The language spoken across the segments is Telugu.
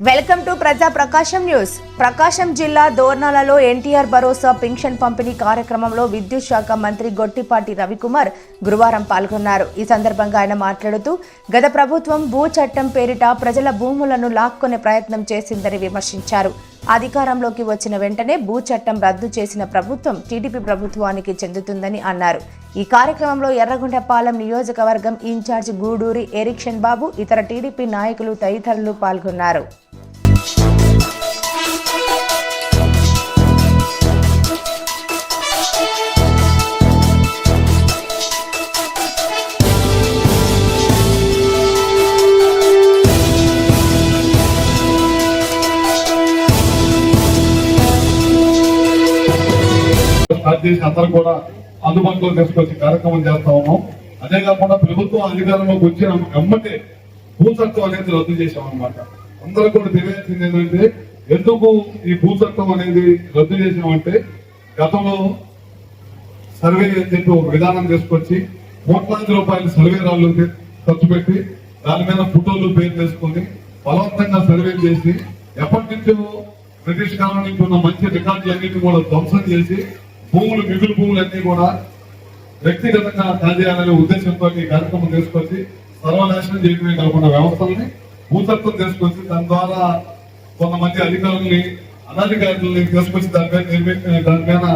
వెల్కమ్ టు ప్రజా ప్రకాశం న్యూస్. ప్రకాశం జిల్లా దోర్నాలలో ఎన్టీఆర్ భరోసా పింఛన్ పంపిణీ కార్యక్రమంలో విద్యుత్ శాఖ మంత్రి గొట్టిపాటి రవికుమార్ గురువారం పాల్గొన్నారు. ఈ సందర్భంగా ఆయన మాట్లాడుతూ గత ప్రభుత్వం భూ చట్టం పేరిట ప్రజల భూములను లాక్కొనే ప్రయత్నం చేసిందని విమర్శించారు. అధికారంలోకి వచ్చిన వెంటనే భూ చట్టం రద్దు చేసిన ప్రభుత్వం టీడీపీ ప్రభుత్వానికి చెందుతుందని అన్నారు. ఈ కార్యక్రమంలో ఎర్రగొండపాలెం నియోజకవర్గం ఇన్ఛార్జ్ గూడూరి ఎరిక్షన్ బాబు ఇతర టీడీపీ నాయకులు తదితరులు పాల్గొన్నారు. స్టార్ట్ అందరూ కూడా అందుబాటులో తీసుకొచ్చి కార్యక్రమం చేస్తా ఉన్నాం. అదే కాకుండా ప్రభుత్వం అధికారంలోకి వచ్చిన వెంబటే భూచట్టం అనేది రద్దు చేశాం అనమాట అందరూ కూడా తెలియాల్సింది ఏంటంటే ఎందుకు ఈ భూచట్టం అనేది రద్దు చేసామంటే గతంలో సర్వే అని చెప్పి ఒక విధానం తీసుకొచ్చి కోట్లాది రూపాయలు సర్వే రాళ్ళు ఖర్చు పెట్టి దాని మీద ఫోటోలు పేరు చేసుకొని బలవంతంగా సర్వే చేసి ఎప్పటి నుంచో బ్రిటిష్ కాలం నుంచి ఉన్న మంచి రికార్డులన్నింటినీ కూడా ధ్వంసం చేసి భూములు మిగులు భూములన్నీ కూడా వ్యక్తిగతంగా కాజేయాలనే ఉద్దేశంతో ఈ కార్యక్రమం తీసుకొచ్చి సర్వనాశనం చేయడమే కాకుండా వ్యవస్థల్ని భూతత్వం తీసుకొచ్చి దాని ద్వారా కొంతమంది అధికారుల్ని అనధికారులని తీసుకొచ్చి దానిపై నిర్మించిన నిర్మి- దాని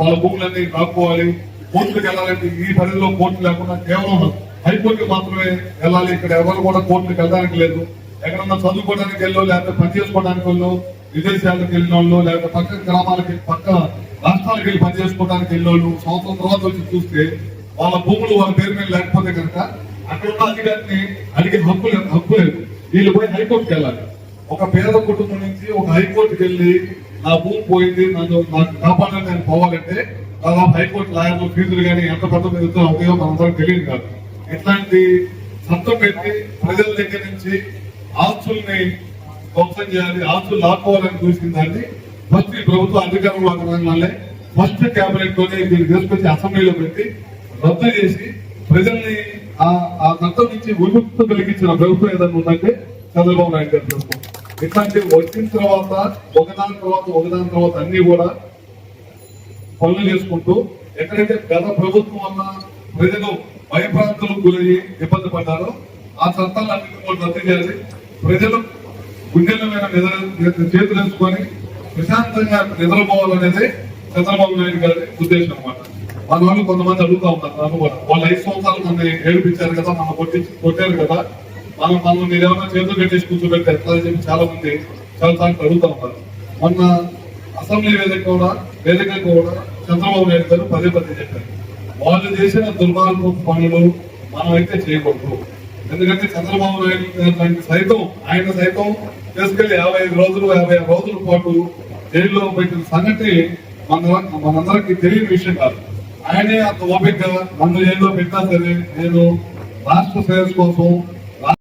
వాళ్ళ భూములన్నీ కాపుకోవాలి కోర్టులకు వెళ్ళాలంటే ఈ పరిధిలో కోర్టు లేకుండా కేవలం హైకోర్టుకి మాత్రమే వెళ్ళాలి. ఇక్కడ ఎవరు కూడా కోర్టులకు వెళ్ళడానికి లేదు. ఎక్కడన్నా చదువుకోవడానికి వెళ్ళో లేకపోతే పని చేసుకోవడానికి వెళ్ళో విదేశాలకు వెళ్ళిన వాళ్ళు లేకపోతే పక్క గ్రామాలకి పక్క రాష్ట్రాలకు వెళ్ళి పని చేసుకోవడానికి వెళ్ళిన వాళ్ళు సంవత్సరం తర్వాత వచ్చి చూస్తే వాళ్ళ భూములు వాళ్ళ పేరు మీద లేకపోతే కనుక అక్కడ ఉన్న అధికారిని అడిగే హక్కు లేదు హక్కు లేదు. వీళ్ళు పోయి హైకోర్టుకి వెళ్ళాలి. ఒక పేద కుటుంబం నుంచి ఒక హైకోర్టుకి వెళ్ళి నా భూమి పోయింది నన్ను నాకు కాపాడాలని నేను పోవాలంటే దాదాపు హైకోర్టు లాయర్లు ఫీజులు కానీ ఎంత పెద్ద పెద్ద ఉపయోగం మనందరం తెలియదు కాదు. ఇట్లాంటి సత్తం పెట్టి ప్రజల దగ్గర నుంచి ఆస్తుల్ని ధ్వంసం చేయాలి ఆస్తులు లాక్కోవాలని చూసిన దాన్ని ఫస్ట్ ఈ అధికారంలో రాగానే ఫస్ట్ క్యాబినెట్ తోనే దీన్ని తీసుకొచ్చి అసెంబ్లీలో పెట్టి రద్దు చేసి ప్రజల్ని ఆ ఆ చట్టం నుంచి విముక్తి కలిగించిన ప్రభుత్వం ఏదైనా ఉందంటే చంద్రబాబు నాయుడు గారి ప్రభుత్వం. ఇట్లాంటి వచ్చిన తర్వాత ఒకదాని తర్వాత ఒకదాని తర్వాత అన్ని కూడా పనులు చేసుకుంటూ ఎక్కడైతే గత ప్రభుత్వం వల్ల ప్రజలు భయప్రాంతులకు గురయ్యి ఇబ్బంది పడ్డారో ఆ చట్టాలన్నింటినీ కూడా రద్దు చేయాలి. ప్రజలు గుండెల మీద నిద్ర చేతులు వేసుకొని ప్రశాంతంగా నిద్రపోవాలనేది చంద్రబాబు నాయుడు గారి ఉద్దేశం అనమాట మన వాళ్ళు కొంతమంది అడుగుతా ఉంటారు నన్ను కూడా. వాళ్ళు ఐదు సంవత్సరాలు మన ఏడిపించారు కదా మనం కొట్టి కొట్టారు కదా. మనం మనం మీరు ఏమైనా చేతులు కట్టేసి కూర్చోబెట్టి ఎట్లా చెప్పి చాలా మంది చాలా సార్లు అడుగుతా ఉంటారు మొన్న అసెంబ్లీ వేదిక కూడా వేదిక కూడా చంద్రబాబు నాయుడు గారు పదే పదే చెప్పారు. వాళ్ళు చేసిన దుర్మార్గపు పనులు మనం అయితే చేయకూడదు. ఎందుకంటే చంద్రబాబు నాయుడు గారు సైతం ఆయన సైతం తీసుకెళ్ళి యాభై ఐదు రోజులు యాభై ఆరు రోజుల పాటు జైల్లో పెట్టిన సంగతి మన మనందరికీ తెలియని విషయం కాదు. ఆయనే అంత ఓపిక నన్ను జైల్లో పెట్టినా సరే నేను రాష్ట్ర శ్రేయస్ కోసం